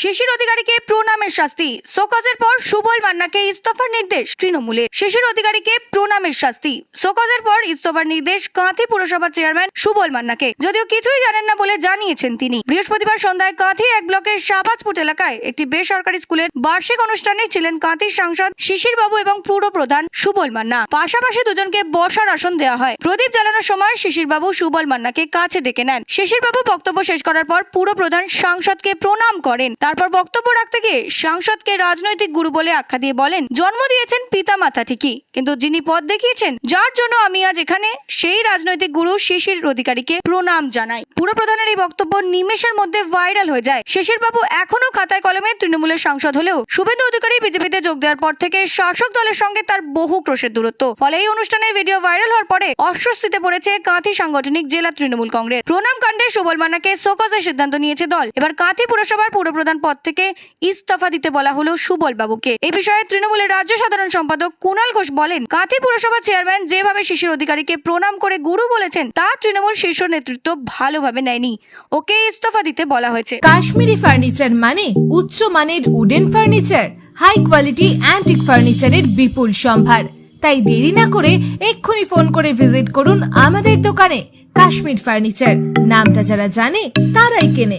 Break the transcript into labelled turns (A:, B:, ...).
A: শিশির অধিকারীকে প্রণামের শাস্তি। শোকজের পর সুবল মান্নাকে ইস্তফার নির্দেশ তৃণমূলের। শিশির অধিকারীকে প্রণামের শাস্তি। শোকজের পর ইস্তফার নির্দেশ কাঁথি পুরসভার চেয়ারম্যান সুবল মান্নাকে। যদিও কিছুই জানেন না বলে জানিয়েছেন তিনি। বৃহস্পতিবার সন্ধ্যায় কাঁথি এক ব্লকের শাহবাজপুর এলাকায় একটি বেসরকারি স্কুলের বার্ষিক অনুষ্ঠানে ছিলেন কাঁথির সাংসদ শিশির বাবু এবং পুর প্রধান সুবল মান্না। পাশাপাশি দুজনকে বসার আসন দেওয়া হয়। প্রদীপ জ্বালানোর সময় শিশির বাবু সুবল মান্নাকে কাছে ডেকে নেন। শিশির বাবু বক্তব্য শেষ করার পর পুর প্রধান সাংসদকে প্রণাম করেন। তারপর বক্তব্য রাখতে গিয়ে সাংসদকে রাজনৈতিক গুরু বলে আখ্যা দিয়ে বলেন, জন্ম দিয়েছেন পিতা মাতা ঠিকই, কিন্তু যিনি পথ দেখিয়েছেন, যার জন্য আমি আজ এখানে, সেই রাজনৈতিক গুরু শিশির অধিকারীকে প্রণাম জানাই। পুরপ্রধানের এই বক্তব্য নিমেষের মধ্যে ভাইরাল হয়ে যায়। শিশির বাবু এখনও খাতায় কলমে তৃণমূলের সাংসদ হলেও শুভেন্দু অধিকারী বিজেপিতে যোগ দেওয়ার পর থেকে শাসক দলের সঙ্গে তার বহু ক্রোশের দূরত্ব। ফলে এই অনুষ্ঠানের ভিডিও ভাইরাল হওয়ার পরে অস্বস্তিতে পড়েছে কাঁথি সাংগঠনিক জেলা তৃণমূল কংগ্রেস। প্রণাম কাণ্ডে সুবল মান্নাকে শোকজের সিদ্ধান্ত নিয়েছে দল। এবার কাঁথি পুরসভার পুরপ্রধান পদ থেকে ইস্তফা দিতে বলা হলো সুবল বাবুকে এই বিষয়ে তৃণমূলের রাজ্য সাধারণ সম্পাদক কুণাল ঘোষ বলেন, কাঁথি পুরসভার চেয়ারম্যান যেভাবে শিশির অধিকারীকে প্রণাম করে গুরু বলেছেন, তা তৃণমূল শীর্ষ নেতৃত্ব ভালোভাবে নেয়নি। ওকে ইস্তফা দিতে বলা হয়েছে।
B: কাশ্মীরি ফার্নিচার মানে উচ্চ মানের wooden furniture, high quality antique ফার্নিচারের বিপুল সম্ভার। তাই দেরি না করে এক্ষুনি ফোন করে ভিজিট করুন আমাদের দোকানে কাশ্মীর ফার্নিচার। নামটা যারা জানে, তারাই কেনে।